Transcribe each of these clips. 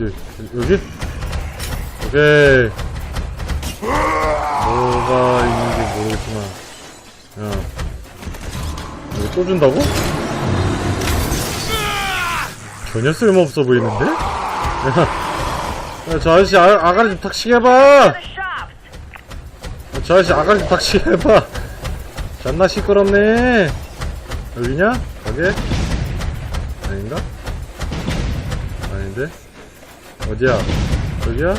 네, 여기? 오케이. 뭐가 있는지 모르겠지만. 야. 이거 또 준다고? 전혀 쓸모없어 보이는데? 야, 야, 저 아저씨 아, 아가리 좀 탁치게 해봐! The shops. 저 아저씨 아가리 좀 탁치게 해봐! 잔나 시끄럽네! 여기냐? 가게? 아닌가? 아닌데? 어디야? 저기야?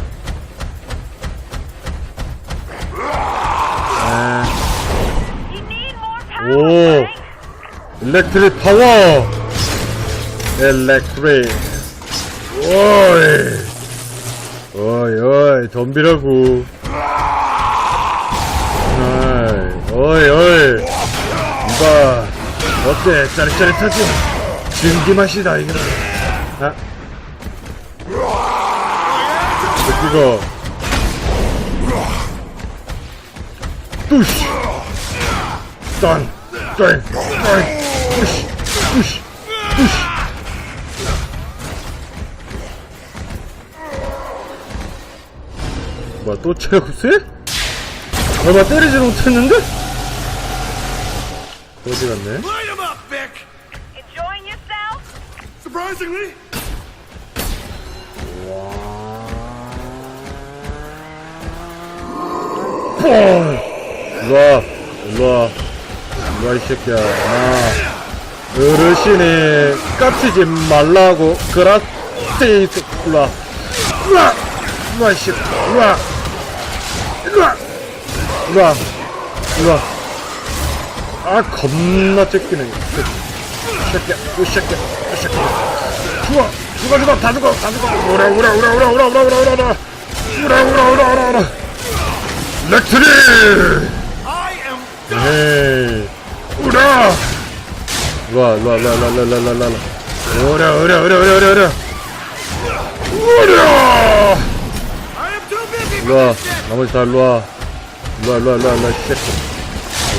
에, power. 오! 일렉트릭 파워! 일렉트릭. 오이! 어이, 어이, 덤비라고. 어이, 어이, 어이. 이봐. 어때? 짜릿짜릿하지? 증기 맛이다, 이거. 아. 이거. 뚜시! 딴! 딴! 딴! 뚜시! 뚜시! 뚜시! 뭐야, 또 체력 세? 얼마 때리지 못했는데? 어디 갔네? Light him up, Vic! Enjoying yourself? Surprisingly, 뻥! 일로와, 일로와, 일로와, 이 새끼야. 아, 어르신이 깝치지 말라고, 그라스테이스, 일로와. 일로와! 일로와, 이 새끼. 일로와! 일로와! 일로와! 일로와! 아, 겁나. 이 새끼야, 이 새끼야, 이 새끼야. 죽어! 죽어, 죽어! 다 죽어! 다 죽어! 오라, 오라, 오라, 오라, 오라, 오라, 오라, 오라, 오라, 오라, 오라, 오라, 오라, 오라. 렉트리! I am 에이, 우라! 우라, 우라, 우라, 우라, 우라, 우라, 우라, 우라, 우라, 우라, 우라, 우라, 우라, 우라! Shit! 나머지 다. 일로와, 일로와, 일로와, 일로와, 이 새끼.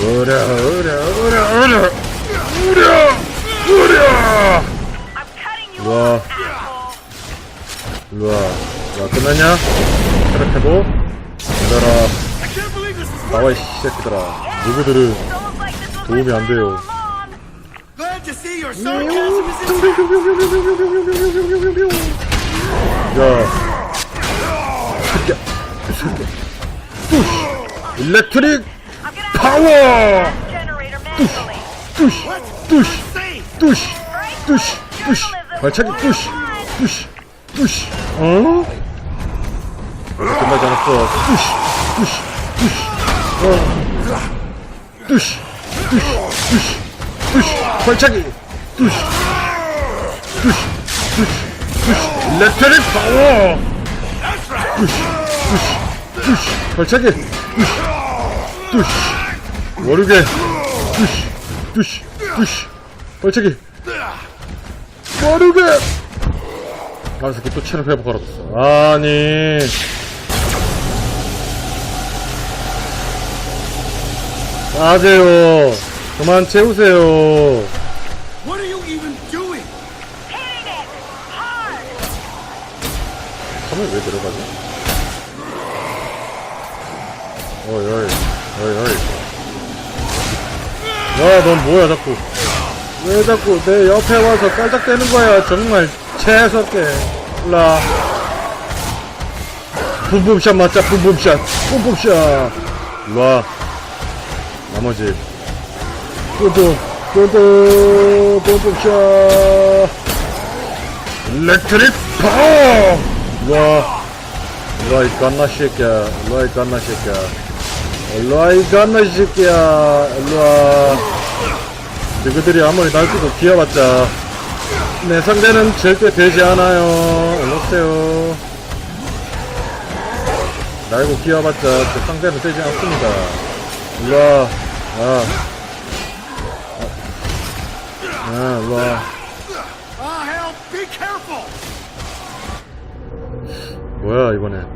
우라, 우라, 우라, 우라, 우라, 우라! Asshole. 일로와, 일로와, 끝났냐? 체력해보. 얘들아, 나와, 이! 새끼들아. 누구들은 도움이 안 돼요. 야, 새끼야, 새끼야, 뚜시, 일렉트릭 파워. 뚜시, 뚜시, insane! 뚜시, 뚜시, 뚜시, 발차기 뚜시, 뚜시, 뚜시, 어? 끝나지 않았어, 뚜시, 뚜시, 뚜시, 어, 뚜시, 뚜시, 뚜시, 뚜시, 발차기, 뚜시, 뚜시, 뚜시, 뚜시, 일렉트릭 파워. 뚜시, 뚜시, 뚜시, 발차기, 뚜시, 뚜시, 모르게, 뚜시, 뚜시, 뚜시, 발차기. 아, 새끼 또 체력 회복 걸었어. 아니. 아세요. 그만 채우세요. 카메라 왜 들어가지? 어이, 어이, 어이, 어이. 야, 넌 뭐야, 자꾸. 왜 자꾸 내 옆에 와서 깔짝대는 거야, 정말. 재수없게. 일라. 뿜뿜샷 맞자, 뿜뿜샷. 뿜뿜샷. 일로와. 나머지. 뿜뿜, 뿜뿜, 뿜뿜샷. 일렉트릭 파워! 일로와. 일로와, 이 갓나 새끼야. 일로와, 이 갓나 새끼야. 일로와, 이 갓나 새끼야. 일로와. 너희들이 아무리 날뛰고 기어봤자, 내 상대는 절대 되지 않아요. 일로오세요. 날고 기어봤자, 그 상대는 되지 않습니다. 일로와. 아. 아. Ah, hell, be careful! 뭐야 같아.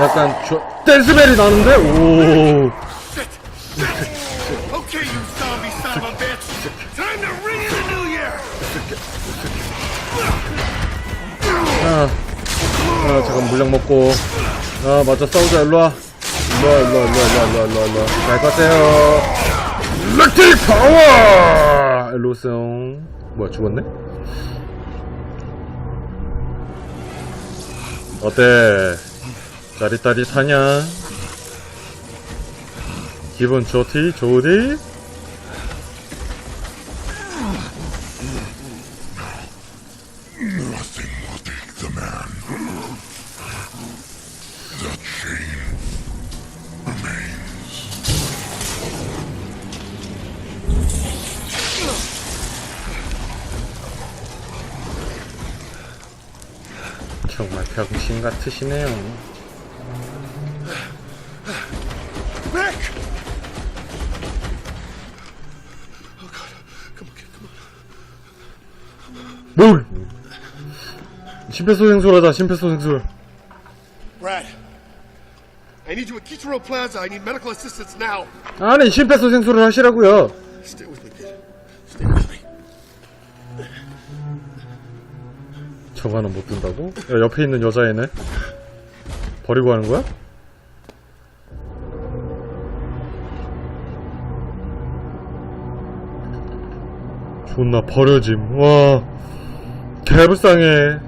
약간 저 댄스벨이 나는데? 오. 아 잠깐 물약 먹고. 아 맞아 싸우자 일로와. 일로와 일로와 일로와 일로와 일로와 일로와. 잘 가세요. 렉틱 파워! 일로 오세요. 뭐야 죽었네? 어때? 짜릿짜릿하냐? 기분 좋디? 좋으디? 정말 병신 같으시네요. 뭘? 심폐소생술하자 심폐소생술. Brad. I need you at Kitaro Plaza. I need medical assistance now. 아니 심폐소생술을 하시라고요. Stay with me, 저거는 못 든다고? 야, 옆에 있는 여자애네. 버리고 하는 거야? 존나 버려짐. 와, 개불쌍해.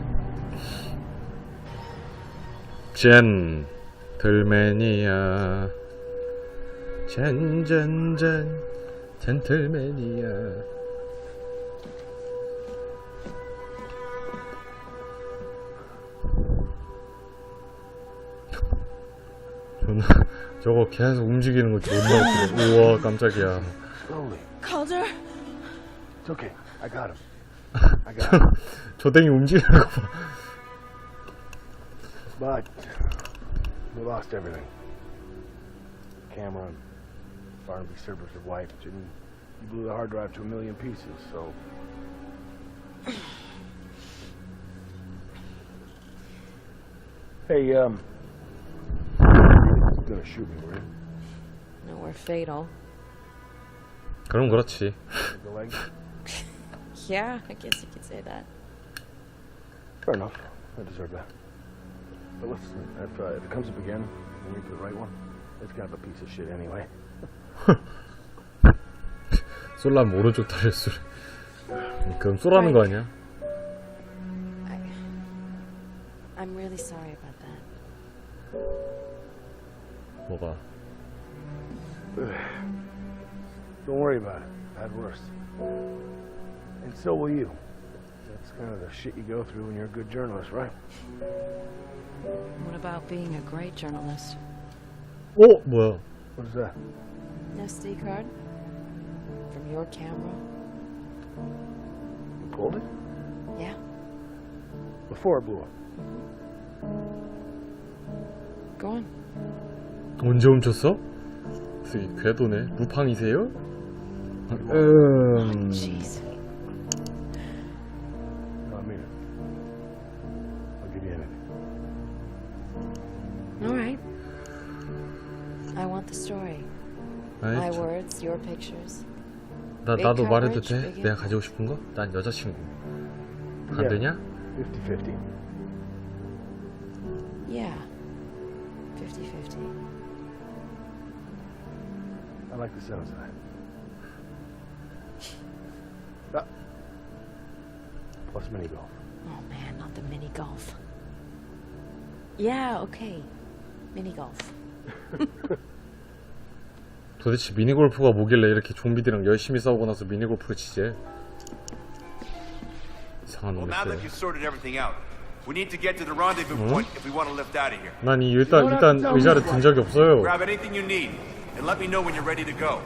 젠, 들매니아. 젠젠젠, 젠틀매니아. 존나 저거 계속 움직이는 거 존나 웃기네. 우와 깜짝이야. Slowly. Calder? It's okay. I got him. I got him. 조댕이 움직이는 거 봐. But we lost everything. Camera and Barnaby servers are wiped, and you blew the hard drive to a million pieces. So Hey, um, you're gonna shoot me, were you? No, we're fatal. 그럼 그렇지. With the leg? Yeah, I guess you could say that. Fair enough. I deserve that. But listen, if, uh, if it comes up again, and you're the right one, it's kind of a piece of shit anyway. 쏠라면 오른쪽 다리에 쏠. 그럼 쏘라는 거 아니야? I, I'm really sorry Uh, Don't worry about it. I had worse. And so will you. That's kind of the shit you go through when you're a good journalist, right? What about being a great journalist? Oh, well. What's that? An SD card? From your camera? You pulled it? Yeah. Before it blew up. Go on. 언제 훔쳤어? 이 궤도네. 루팡이세요? 음. My words, your pictures. 나 나도 말해도 돼? 내가 가지고 싶은 거? 난 여자친구. 안. 되냐? 50-50. Yeah. 50 50. I like the sounds of that. Ah. Plus mini golf. Oh man, not the mini golf. Yeah, okay. Mini golf. 도대체 미니골프가 뭐길래 이렇게 좀비들이랑 열심히 싸우고 나서 미니골프를 치지? 이상한 Well, now that 놈이었어요. you've sorted everything out, we need to get to the rendezvous point if we want to lift out of here. 난이 일단 일단 의자를 든 적이 없어요. Grab anything you need and let me know when you're ready to go.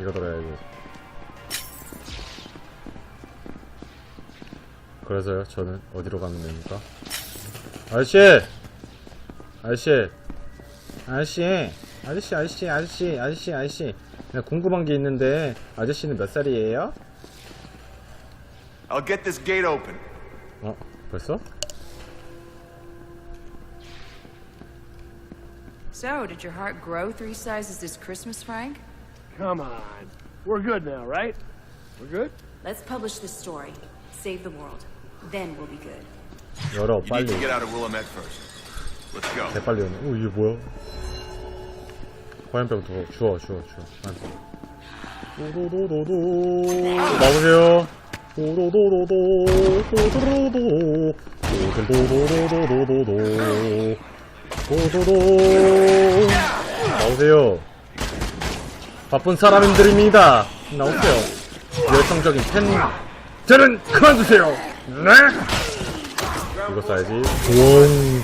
이거 들어야지. 그래서요, 저는 어디로 가면 됩니까? 아저씨! 아저씨! 아저씨! 아저씨, 아저씨, 아저씨, 아저씨, 아저씨. 내가 궁금한 게 있는데, 아저씨는 몇 살이에요? I'll get this gate open. 어, 벌써? So, did your heart grow three sizes this Christmas, Frank? Come on. We're good now, right? We're good? Let's publish this story. Save the world. Then we'll be good. 열어 You need 빨리 to get out of Willamette first. Let's go. 개빨리 오네 오 이게 뭐야 화염병 더 주워 주워 주워 안 돼. 도도도도도 나오세요 도도도도도 도도도도 도도도도도도도 도 도도도 나오세요 바쁜 사람들입니다 나오세요 열성적인 팬들은 그만두세요 네 이거 써야지 원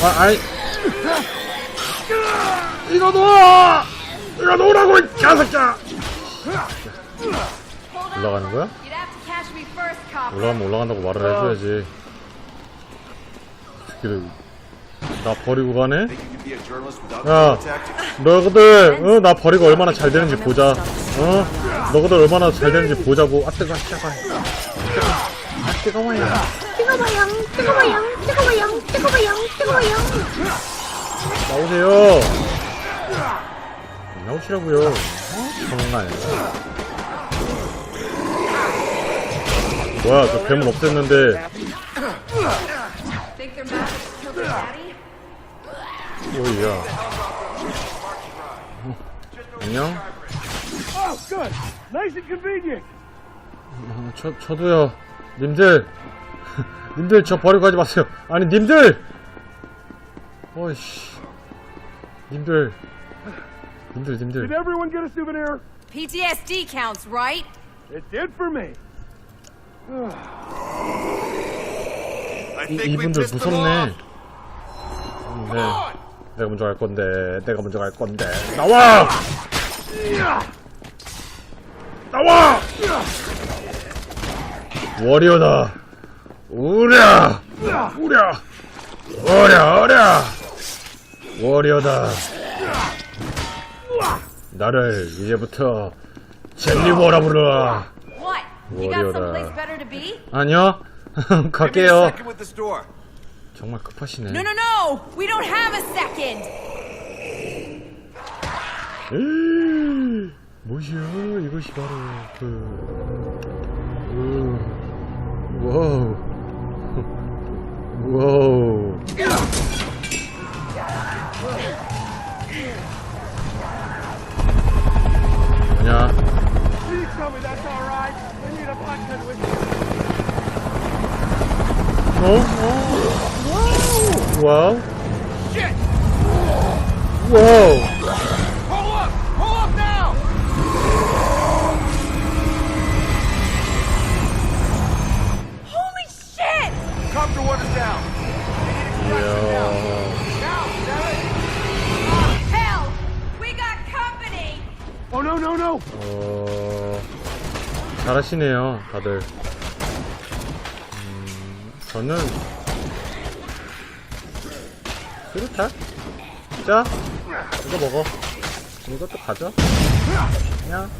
아, 아이. 이거 놓아! 이거 놓으라고, 이 개새끼야! 올라가는 거야? 올라가면 올라간다고 말을 해줘야지. 새끼들, 나 버리고 가네? 야? 너희들, 어, 나 버리고 얼마나 잘 되는지 보자. 어? 너희들 얼마나 잘 되는지 보자고. 아, 뜨거, 뜨거. 아, 뜨거워요. 뜨거워요, 뜨거워요, 뜨거워요, 뜨거워요, 뜨거워요. 나오세요. 나오시라고요. 어? 정말. 뭐야, 저 괴물 없앴는데. 오이야. 안녕? Oh. 어, 저, 저도요. 님들. 님들 저 버리고 가지 마세요. 아니, 님들! 어이씨. 님들. 님들, 님들. PTSD counts, right? It did for me. 이, 이분들 무섭네. 네. 내가 먼저 갈 건데, 내가 먼저 갈 건데. 나와! 나와! 워리어다. 우랴! 우랴! 어랴, 어랴! 워리어다. 나를 이제부터 젤리워라 불러라. What? You got Warrior-da. someplace better to be? 아니요. 갈게요. 정말 급하시네. No, no, no! We don't have a second! 에이, 뭐시여 이것이 바로 그 우, 와우 와우 Oh, no, no, no. 어 잘하시네요 다들. 음, 저는 수류탄? 자 이거 먹어. 이것도 가져. 그냥!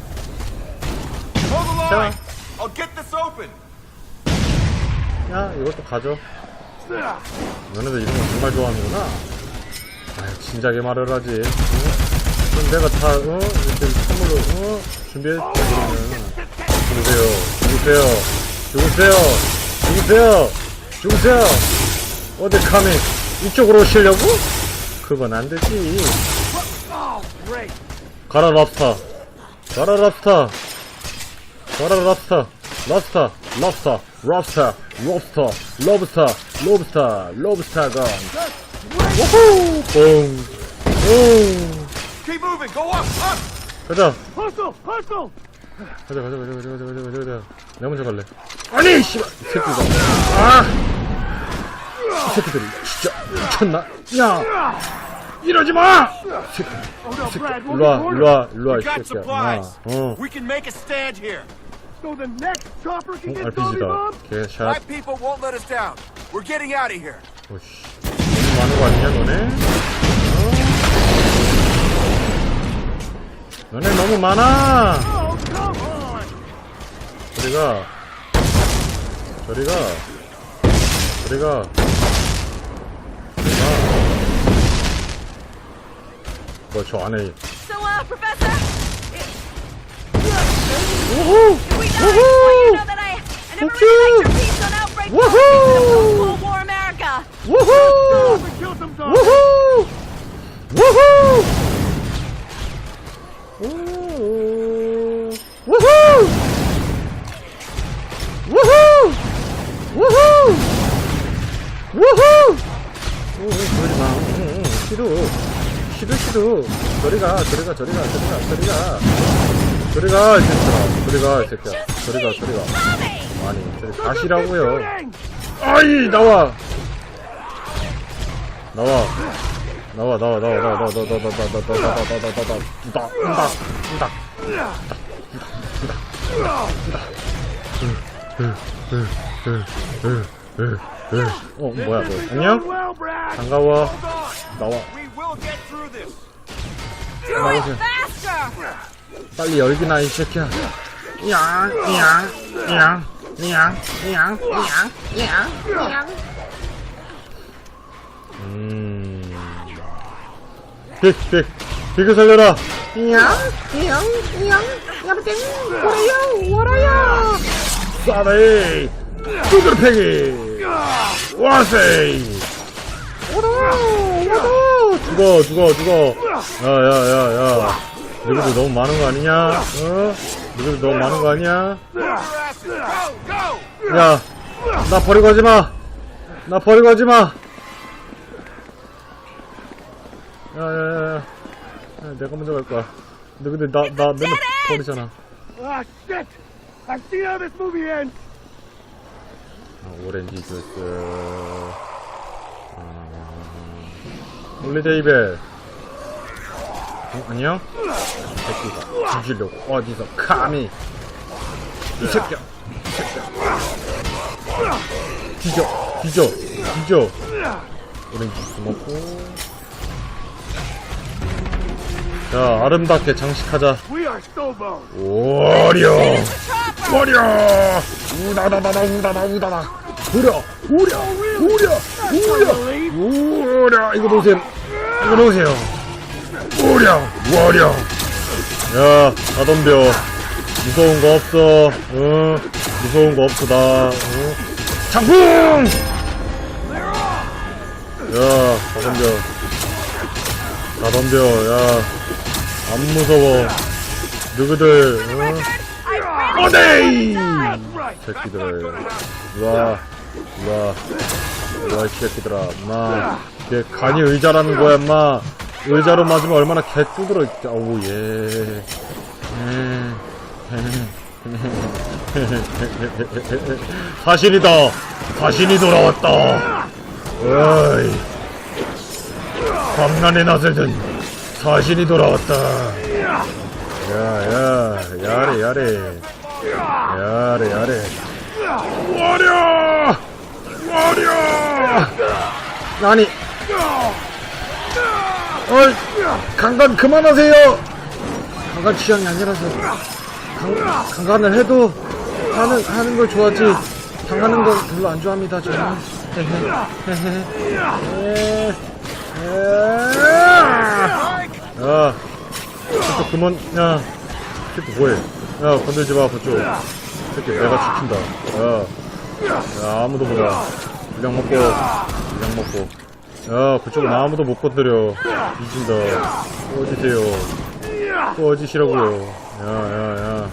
자! 야 이것도 가져. 너네들 이런 거 정말 좋아하는구나. 아 진작에 말을 하지. 응? 그럼 내가 다 어? 이렇게 선물로 어? 준비했지 그러면. 죽으세요. 죽으세요. 죽으세요. 죽으세요. 죽으세요. 어디 감히 이쪽으로 오시려고? 그건 안 되지. 가라 랍스터. 가라 랍스터. 가라 랍스터. 랍스터. 랍스터. 랍스터. 랍스터. 랍스터. 랍스터. 랍스터건. 오호! 뽕. 뽕. 가자. 가자 가자 가자 가자 가자 가자 가자. 나 먼저 갈래. 아니 씨발. 새끼가. 아. 새끼들이 진짜 미쳤나 야 이러지 마 새끼 Oh, no, Brad, we'll 일로와 be cornered. 일로와 일로와 We 이 새끼야 supplies! 어 We can make a stand here! So the next chopper can 어, get zombie RPG다 bomb? 개샷 My people won't let us down. We're getting out of here. 오씨 너무 많은 거 아니냐 너네? 어? 너네 너무 많아! 저리가. 저리가. 저리가. 저리가. 뭐, 저 안에. So, uh, Professor, 우후! we died. Woohoo! Well, you know that I, I never Thank really liked you. your piece on outbreak Woohoo! Cold War America. 우후! 우후! 우후! 우후! 우후! 우후! 우후! 우후! 오, 그러지 마. 응, 응, 싫어. 싫어, 싫어. 저리가, 저리가, 저리가, 저리가, 저리가. 저리가, 이 새끼야. 저리가, 이 새끼야. 저리가, 저리가. 아니, 저리 가시라고요. 아이, 나와! 나와. 나와, 나와, 나와, 나와, 나와, 나와, 나와, 나와, 나와, 나와, 나와, 나와, 나와, 나와, 응, 응. 어, 뭐야, 뭐 안녕? 반가워. 나와. 나오세요. 빨리 열기나, 이 새끼야. 양, 양, 양, 양, 양, 양, 양, 양. 빅, 빅, 빅을 살려라! 양, 양, 양, 야부땡, 워라요, 워라요! 싸네! 뚜그르팽이! 와세이. 죽어, 죽어, 죽어. 야, 야, 야, 야. 너희들 너무 많은 거 아니냐? 어? 너희들 너무 많은 거 아니야? 야, 나 버리고 가지 마. 나 버리고 가지 마. 야, 야, 야, 야. 야, 내가 먼저 갈 거야. 너 근데 나, 나 맨날 버리잖아. Ah, shit! I've seen how this movie ends! 아, 오렌지 주스. 아, 홀리데이벨. 어, 안녕? 새끼가 뒤지려고 어디서 감히 이 새끼야 이 새끼야 뒤져 뒤져 뒤져 오렌지 주스 먹고 자 아름답게 장식하자! 오려 오려 우다다다다 우다다 우다다 우려 우려 우려 우려. 우려. 이거 놓으세요. 이거 놓으세요. 우려 우려. 야 가덤벼. 무서운 거 없어. 응? 무서운 거 없어 나. 응? 장풍 야 가덤벼. 가덤벼 야안 무서워. 누구들 응? 어데이 새끼들. 일로와 일로와 일로와 이 새끼들아. 인마 이게 간이 의자라는 거야 인마. 의자로 맞으면 얼마나 개 두드러 있 어우 예. 사신이다. 사신이 돌아왔다. 어이. 광란에 나서던 사신이 돌아왔다. 야야 야래 야래. 야래 야래. 와려 와려 아니. 어이 강간 그만하세요. 강간 취향이 아니라서. 강, 강간을 해도 하는 하는 걸 좋아하지. 당하는 건 별로 안 좋아합니다 저는. 야 새끼 그만 야. 새끼 뭐해? 야 건들지 마 그쪽. 새끼 내가 지킨다. 야, 야 아무도 몰라 물량 먹고 물량 먹고. 야 그쪽은 아무도 못 건드려. 뒤진다. 꺼지세요. 꺼지시라고요. 야야야.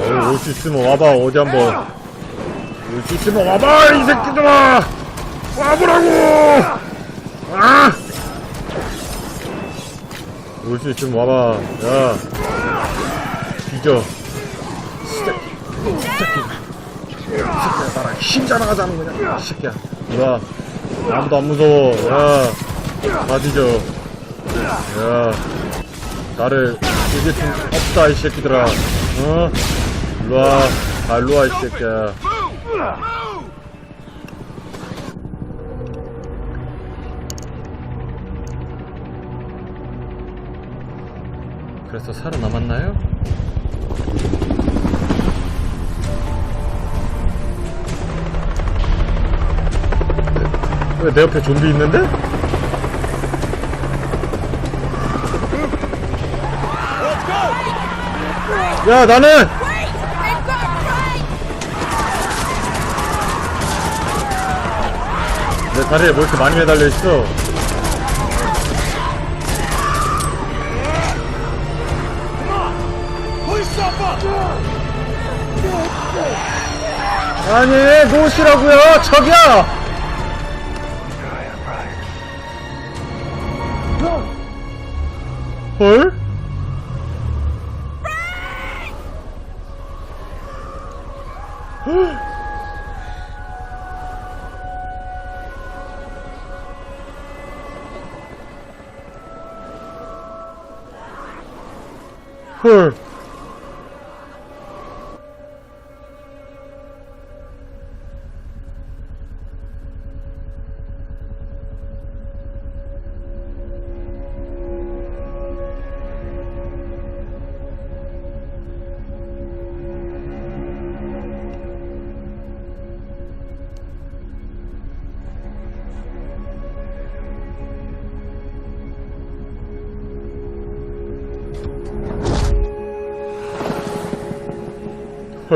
어, 올수 있으면 와봐 어디 한번. 올 수 있으면 와봐 이 새끼들아! 와보라고! 아! 올 수 있으면 와봐. 야. 뒤져. 새끼. 새끼 야, 나랑 힘 자랑하자는 거냐? 이 새끼야. 와. 아무도 안 무서워. 야. 다 뒤져. 야. 나를 이길 수 없다, 이 새끼들아. 어? 일로 와. 아, 일로 와, 이 새끼야. 그래서 살아남았나요? 왜내 옆에 좀비 있는데? 야 나는 내 다리에 뭐 이렇게 많이 매달려 있어? 아니 놓으시라고요 저기요 Huh.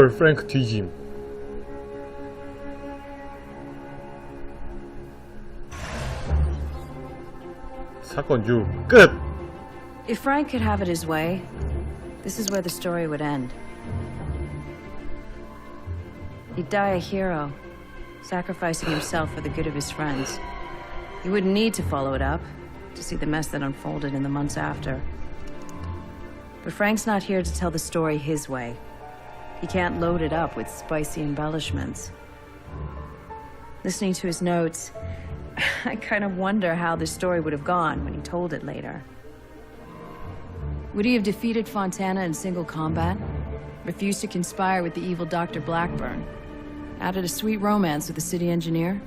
헐 프랭크 뒤짐 사건 6 끝! If Frank could have it his way, this is where the story would end. He'd die a hero, sacrificing himself for the good of his friends. He wouldn't need to follow it up to see the mess that unfolded in the months after. But Frank's not here to tell the story his way. He can't load it up with spicy embellishments. Listening to his notes, I kind of wonder how the story would have gone when he told it later. Would he have defeated Fontana in single combat? Refused to conspire with the evil Dr. Blackburn? Added a sweet romance with the city engineer?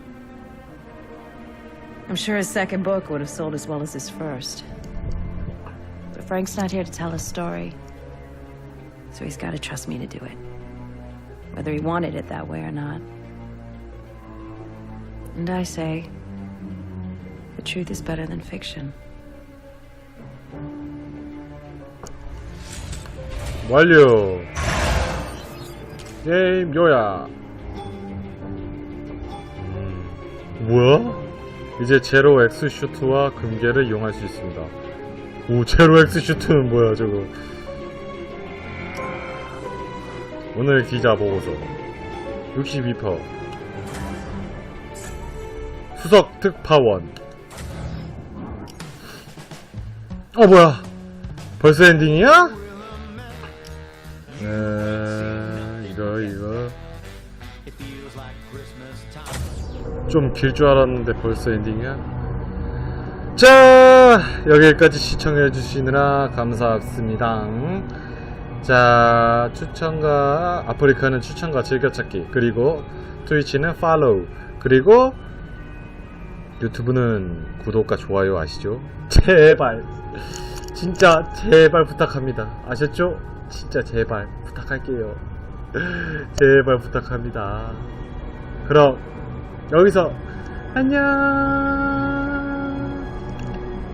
I'm sure his second book would have sold as well as his first. But Frank's not here to tell his story. So he's got to trust me to do it. Whether he wanted it that way or not. And I say, the truth is better than fiction. 완료 게임 음, 뭐야? 이제 제로 엑스 슈트와 금괴를 이용할 수 있습니다 오 제로 엑스 슈트는 뭐야 저거 오늘 기자 보고서. 62% 수석 특파원. 어 뭐야? 벌써 엔딩이야? 에, 이거 이거. 좀 길 줄 알았는데 벌써 엔딩이야? 자 여기까지 시청해 주시느라 감사합니다 자 추천과 아프리카는 추천과 즐겨찾기 그리고 트위치는 팔로우 그리고 유튜브는 구독과 좋아요 아시죠? 제발 진짜 제발 부탁합니다 아셨죠? 진짜 제발 부탁할게요 제발 부탁합니다 그럼 여기서 안녕